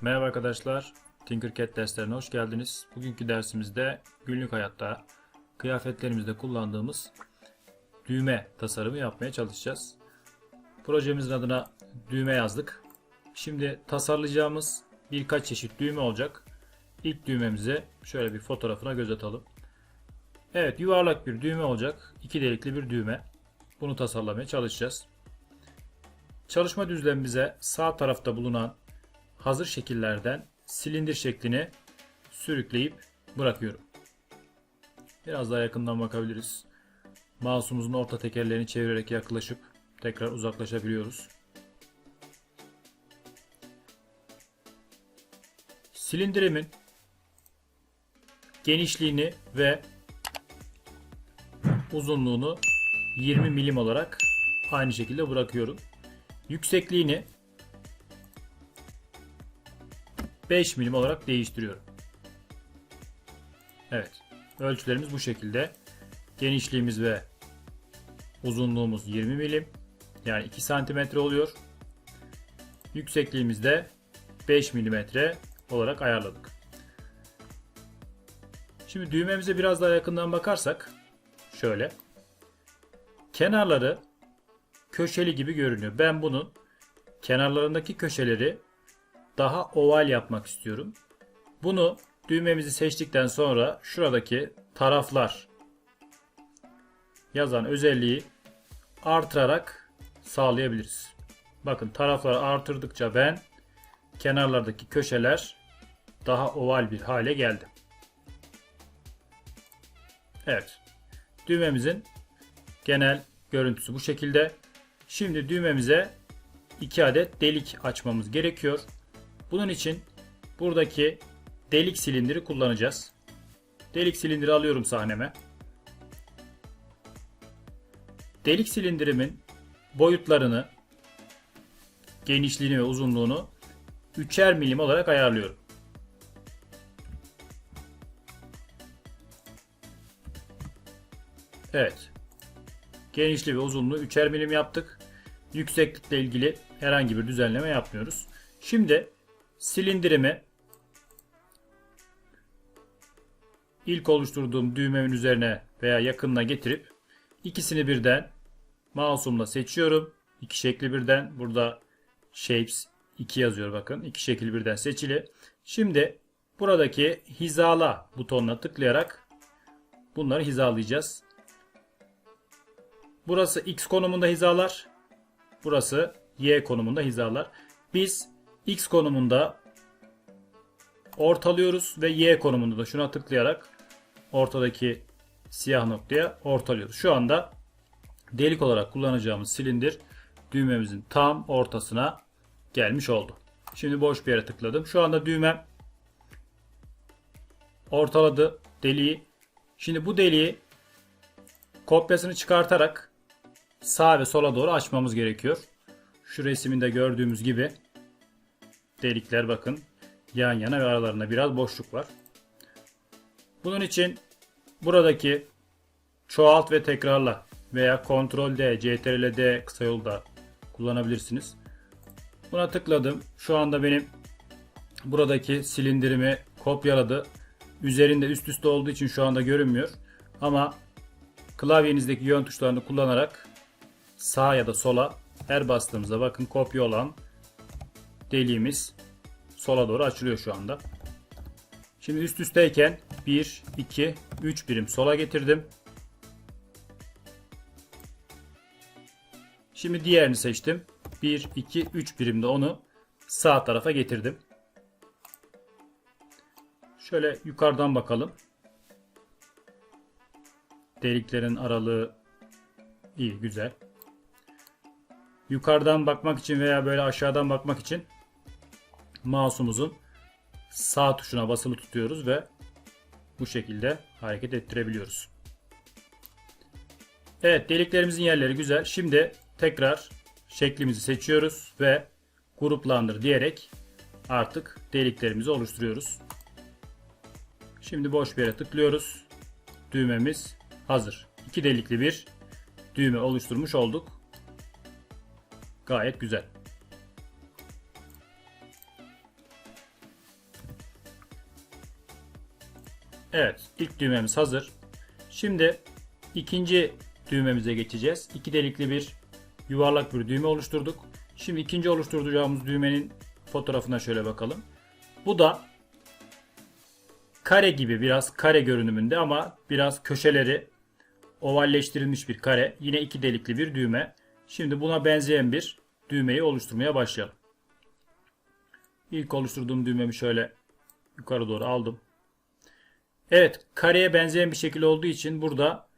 Merhaba arkadaşlar. Tinkercad derslerine hoş geldiniz. Bugünkü dersimizde günlük hayatta kıyafetlerimizde kullandığımız düğme tasarımı yapmaya çalışacağız. Projemizin adına düğme yazdık. Şimdi tasarlayacağımız birkaç çeşit düğme olacak. İlk düğmemize şöyle bir fotoğrafına göz atalım. Evet yuvarlak bir düğme olacak. İki delikli bir düğme. Bunu tasarlamaya çalışacağız. Çalışma düzlemimize sağ tarafta bulunan hazır şekillerden silindir şeklini sürükleyip bırakıyorum. Biraz daha yakından bakabiliriz. Mouse'umuzun orta tekerlerini çevirerek yaklaşıp tekrar uzaklaşabiliyoruz. Silindirimin genişliğini ve uzunluğunu 20 milim olarak aynı şekilde bırakıyorum. Yüksekliğini 5 milim olarak değiştiriyorum. Evet. Ölçülerimiz bu şekilde. Genişliğimiz ve uzunluğumuz 20 milim. Yani 2 santimetre oluyor. Yüksekliğimiz de 5 milimetre olarak ayarladık. Şimdi düğmemize biraz daha yakından bakarsak şöyle. Kenarları köşeli gibi görünüyor. Ben bunun kenarlarındaki köşeleri daha oval yapmak istiyorum. Bunu düğmemizi seçtikten sonra şuradaki taraflar yazan özelliği artırarak sağlayabiliriz. Bakın tarafları artırdıkça ben kenarlardaki köşeler daha oval bir hale geldi. Evet. Düğmemizin genel görüntüsü bu şekilde. Şimdi düğmemize 2 adet delik açmamız gerekiyor. Bunun için buradaki delik silindiri kullanacağız. Delik silindiri alıyorum sahneme. Delik silindirimin boyutlarını, genişliğini ve uzunluğunu 3'er milim olarak ayarlıyorum. Evet. Genişliği ve uzunluğu 3'er milim yaptık. Yükseklikle ilgili herhangi bir düzenleme yapmıyoruz. Şimdi silindirimi ilk oluşturduğum düğmemin üzerine veya yakınına getirip ikisini birden mouse'umla seçiyorum. İki şekli birden burada shapes 2 yazıyor bakın. İki şekil birden seçili. Şimdi buradaki hizala butonuna tıklayarak bunları hizalayacağız. Burası X konumunda hizalar. Burası Y konumunda hizalar. Biz X konumunda ortalıyoruz ve Y konumunda da şuna tıklayarak ortadaki siyah noktaya ortalıyoruz. Şu anda delik olarak kullanacağımız silindir düğmemizin tam ortasına gelmiş oldu. Şimdi boş bir yere tıkladım. Şu anda düğmem ortaladı deliği. Şimdi bu deliği kopyasını çıkartarak sağa ve sola doğru açmamız gerekiyor. Şu resiminde gördüğümüz gibi delikler bakın yan yana ve aralarında biraz boşluk var. Bunun için buradaki çoğalt ve tekrarla veya Ctrl D, Ctrl D kısa yolu da kullanabilirsiniz. Buna tıkladım. Şu anda benim buradaki silindirimi kopyaladı. Üzerinde üst üste olduğu için şu anda görünmüyor. Ama klavyenizdeki yön tuşlarını kullanarak sağa ya da sola her bastığımızda bakın kopya olan deliğimiz sola doğru açılıyor şu anda. Şimdi üst üsteyken 1, 2, 3 birim sola getirdim. Şimdi diğerini seçtim. 1, 2, 3 birimde onu sağ tarafa getirdim. Şöyle yukarıdan bakalım. Deliklerin aralığı iyi, güzel. Yukarıdan bakmak için veya böyle aşağıdan bakmak için mouse'umuzun sağ tuşuna basılı tutuyoruz ve bu şekilde hareket ettirebiliyoruz. Evet deliklerimizin yerleri güzel. Şimdi tekrar şeklimizi seçiyoruz ve gruplandır diyerek artık deliklerimizi oluşturuyoruz. Şimdi boş bir yere tıklıyoruz. Düğmemiz hazır. İki delikli bir düğme oluşturmuş olduk. Gayet güzel. Evet, ilk düğmemiz hazır. Şimdi ikinci düğmemize geçeceğiz. İki delikli bir yuvarlak bir düğme oluşturduk. Şimdi ikinci oluşturacağımız düğmenin fotoğrafına şöyle bakalım. Bu da kare gibi biraz kare görünümünde ama biraz köşeleri ovalleştirilmiş bir kare. Yine iki delikli bir düğme. Şimdi buna benzeyen bir düğmeyi oluşturmaya başlayalım. İlk oluşturduğum düğmemi şöyle yukarı doğru aldım. Evet, kareye benzeyen bir şekil olduğu için burada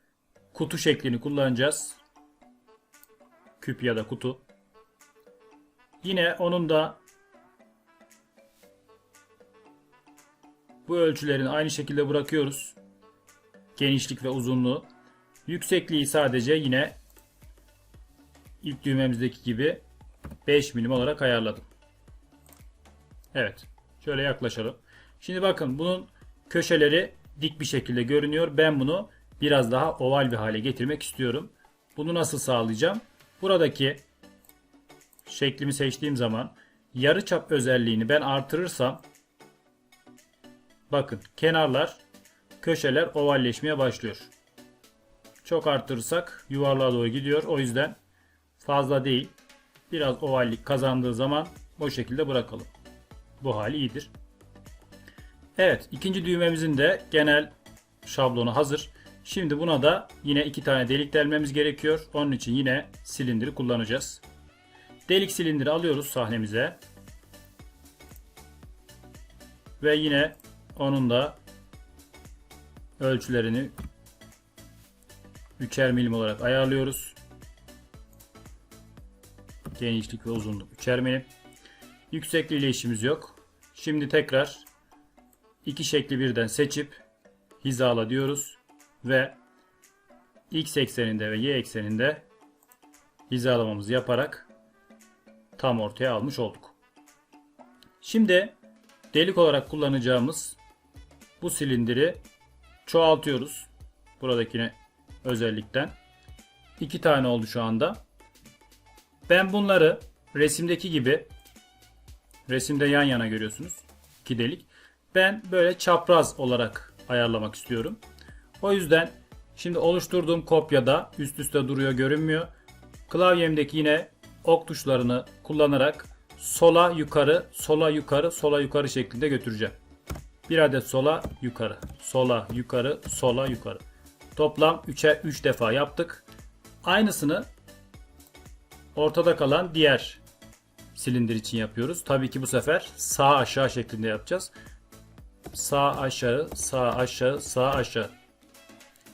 kutu şeklini kullanacağız. Küp ya da kutu. Yine onun da bu ölçülerini aynı şekilde bırakıyoruz. Genişlik ve uzunluğu. Yüksekliği sadece yine ilk düğmemizdeki gibi 5 milim olarak ayarladım. Evet. Şöyle yaklaşalım. Şimdi bakın bunun köşeleri dik bir şekilde görünüyor. Ben bunu biraz daha oval bir hale getirmek istiyorum. Bunu nasıl sağlayacağım? Buradaki şeklimi seçtiğim zaman yarıçap özelliğini ben artırırsam bakın kenarlar köşeler ovalleşmeye başlıyor. Çok arttırırsak yuvarlığa doğru gidiyor. O yüzden fazla değil. Biraz ovallik kazandığı zaman o şekilde bırakalım. Bu hali iyidir. Evet ikinci düğmemizin de genel şablonu hazır. Şimdi buna da yine iki tane delik delmemiz gerekiyor. Onun için yine silindiri kullanacağız. Delik silindiri alıyoruz sahnemize. Ve yine onun da ölçülerini 3'er milim olarak ayarlıyoruz. Genişlik ve uzunluk 3'er milim. Yüksekliğiyle işimiz yok. Şimdi tekrar iki şekli birden seçip hizala diyoruz ve x ekseninde ve y ekseninde hizalamamızı yaparak tam ortaya almış olduk. Şimdi delik olarak kullanacağımız bu silindiri çoğaltıyoruz. Buradakine özellikten. iki tane oldu şu anda. Ben bunları resimdeki gibi resimde yan yana görüyorsunuz. iki delik. Ben böyle çapraz olarak ayarlamak istiyorum. O yüzden şimdi oluşturduğum kopyada üst üste duruyor görünmüyor. Klavyemdeki yine ok tuşlarını kullanarak sola yukarı, sola yukarı, sola yukarı şeklinde götüreceğim. Bir adet sola yukarı, sola yukarı, sola yukarı. Toplam 3'e 3 defa yaptık. Aynısını ortada kalan diğer silindir için yapıyoruz. Tabii ki bu sefer sağ aşağı şeklinde yapacağız. Sağ aşağı, sağ aşağı, sağ aşağı.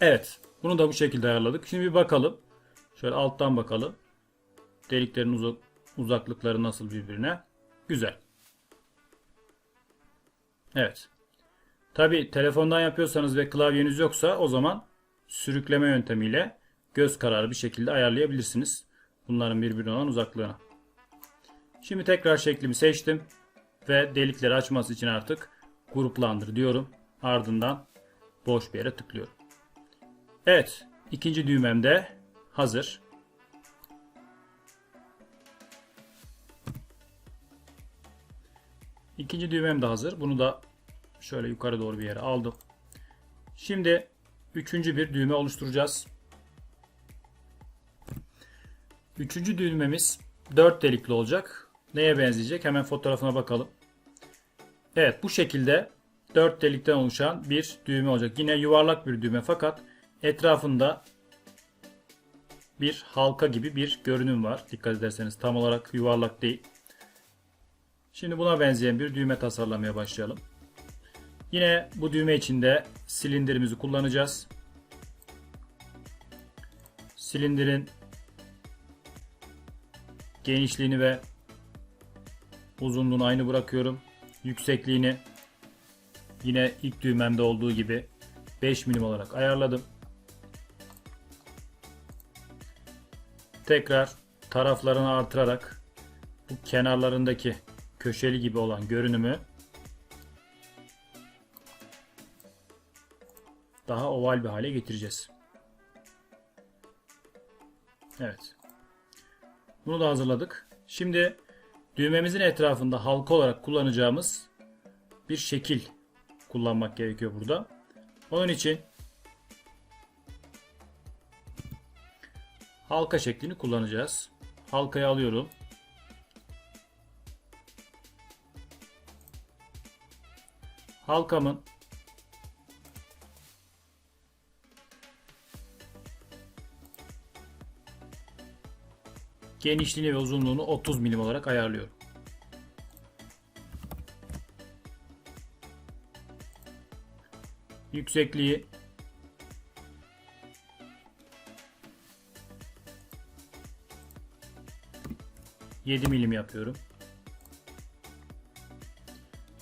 Evet. Bunu da bu şekilde ayarladık. Şimdi bir bakalım. Şöyle alttan bakalım. Deliklerin uzak, uzaklıkları nasıl birbirine. Güzel. Evet. Tabi telefondan yapıyorsanız ve klavyeniz yoksa o zaman sürükleme yöntemiyle göz kararı bir şekilde ayarlayabilirsiniz. Bunların birbirine olan uzaklığına. Şimdi tekrar şeklimi seçtim. Ve delikleri açması için artık gruplandır diyorum. Ardından boş bir yere tıklıyorum. Evet. ikinci düğmem de hazır. İkinci düğmem de hazır. Bunu da şöyle yukarı doğru bir yere aldım. Şimdi üçüncü bir düğme oluşturacağız. Üçüncü düğmemiz dört delikli olacak. Neye benzeyecek? Hemen fotoğrafına bakalım. Evet bu şekilde dört delikten oluşan bir düğme olacak. Yine yuvarlak bir düğme fakat etrafında bir halka gibi bir görünüm var. Dikkat ederseniz tam olarak yuvarlak değil. Şimdi buna benzeyen bir düğme tasarlamaya başlayalım. Yine bu düğme içinde silindirimizi kullanacağız. Silindirin genişliğini ve uzunluğunu aynı bırakıyorum. Yüksekliğini yine ilk düğmemde olduğu gibi 5 milim olarak ayarladım. Tekrar taraflarını artırarak bu kenarlarındaki köşeli gibi olan görünümü daha oval bir hale getireceğiz. Evet. Bunu da hazırladık. Şimdi düğmemizin etrafında halka olarak kullanacağımız bir şekil kullanmak gerekiyor burada. Onun için halka şeklini kullanacağız. Halkayı alıyorum. Halkamın genişliğini ve uzunluğunu 30 milim olarak ayarlıyorum. Yüksekliği Yedi milim yapıyorum.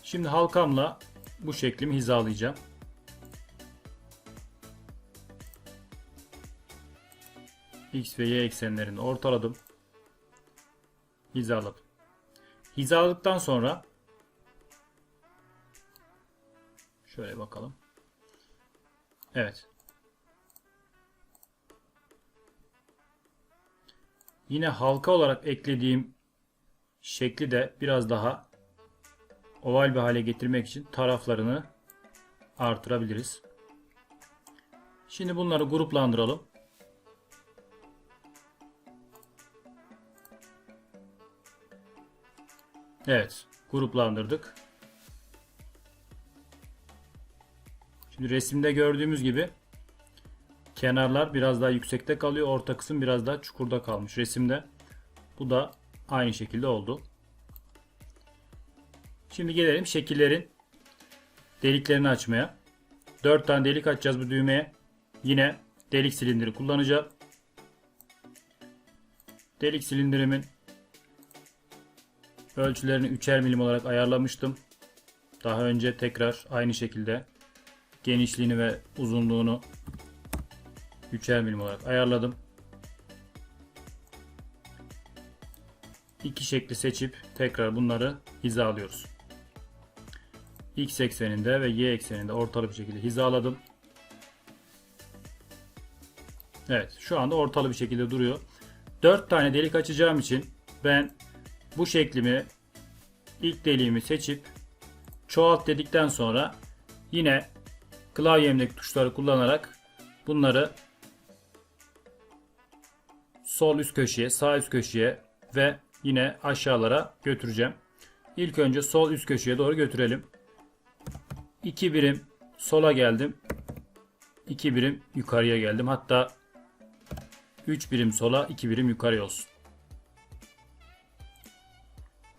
Şimdi halkamla bu şeklimi hizalayacağım. X ve Y eksenlerini ortaladım. Hizaladım. Hizaladıktan sonra şöyle bakalım. Evet. Yine halka olarak eklediğim şekli de biraz daha oval bir hale getirmek için taraflarını artırabiliriz. Şimdi bunları gruplandıralım. Evet, gruplandırdık. Şimdi resimde gördüğümüz gibi kenarlar biraz daha yüksekte kalıyor. Orta kısım biraz daha çukurda kalmış resimde. Bu da aynı şekilde oldu. Şimdi gelelim şekillerin deliklerini açmaya. 4 tane delik açacağız bu düğmeye. Yine delik silindiri kullanacağım. Delik silindirimin ölçülerini 3'er milim olarak ayarlamıştım. Daha önce tekrar aynı şekilde genişliğini ve uzunluğunu 3'er milim olarak ayarladım. İki şekli seçip tekrar bunları hizalıyoruz. X ekseninde ve Y ekseninde ortalı bir şekilde hizaladım. Evet şu anda ortalı bir şekilde duruyor. 4 tane delik açacağım için ben bu şeklimi ilk deliğimi seçip çoğalt dedikten sonra yine klavyemdeki tuşları kullanarak bunları sol üst köşeye, sağ üst köşeye ve yine aşağılara götüreceğim. İlk önce sol üst köşeye doğru götürelim. 2 birim sola geldim. 2 birim yukarıya geldim. Hatta 3 birim sola, 2 birim yukarıya olsun.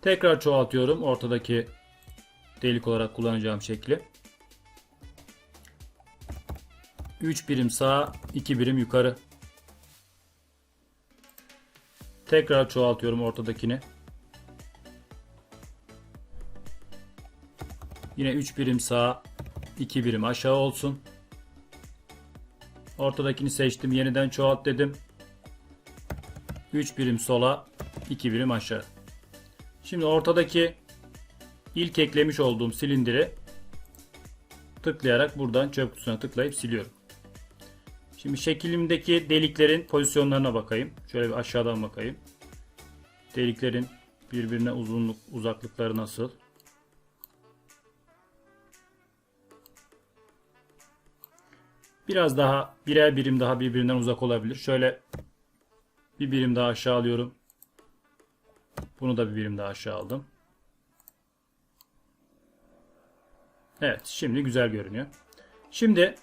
Tekrar çoğaltıyorum ortadaki delik olarak kullanacağım şekli. 3 birim sağa, 2 birim yukarı. Tekrar çoğaltıyorum ortadakini. Yine 3 birim sağa, 2 birim aşağı olsun. Ortadakini seçtim. Yeniden çoğalt dedim. 3 birim sola, 2 birim aşağı. Şimdi ortadaki ilk eklemiş olduğum silindiri tıklayarak buradan çöp kutusuna tıklayıp siliyorum. Şimdi şeklimdeki deliklerin pozisyonlarına bakayım. Şöyle bir aşağıdan bakayım. Deliklerin birbirine uzunluk uzaklıkları nasıl? Biraz daha birer birim daha birbirinden uzak olabilir. Şöyle bir birim daha aşağı alıyorum. Bunu da bir birim daha aşağı aldım. Evet şimdi güzel görünüyor. Şimdi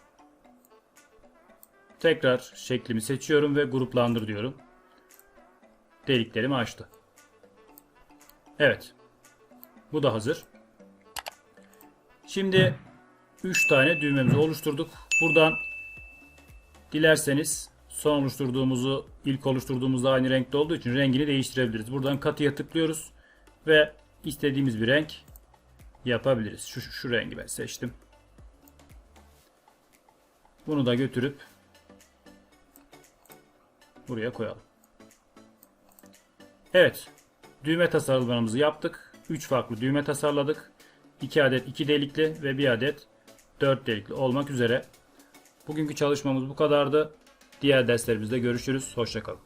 tekrar şeklimi seçiyorum ve gruplandır diyorum. Deliklerimi açtı. Evet. Bu da hazır. Şimdi 3 tane düğmemizi oluşturduk. Buradan dilerseniz son oluşturduğumuzu ilk oluşturduğumuzda aynı renkte olduğu için rengini değiştirebiliriz. Buradan katıya tıklıyoruz ve istediğimiz bir renk yapabiliriz. Şu, şu, rengi ben seçtim. Bunu da götürüp buraya koyalım. Evet. Düğme tasarımlarımızı yaptık. 3 farklı düğme tasarladık. 2 adet 2 delikli ve 1 adet 4 delikli olmak üzere. Bugünkü çalışmamız bu kadardı. Diğer derslerimizde görüşürüz. Hoşçakalın.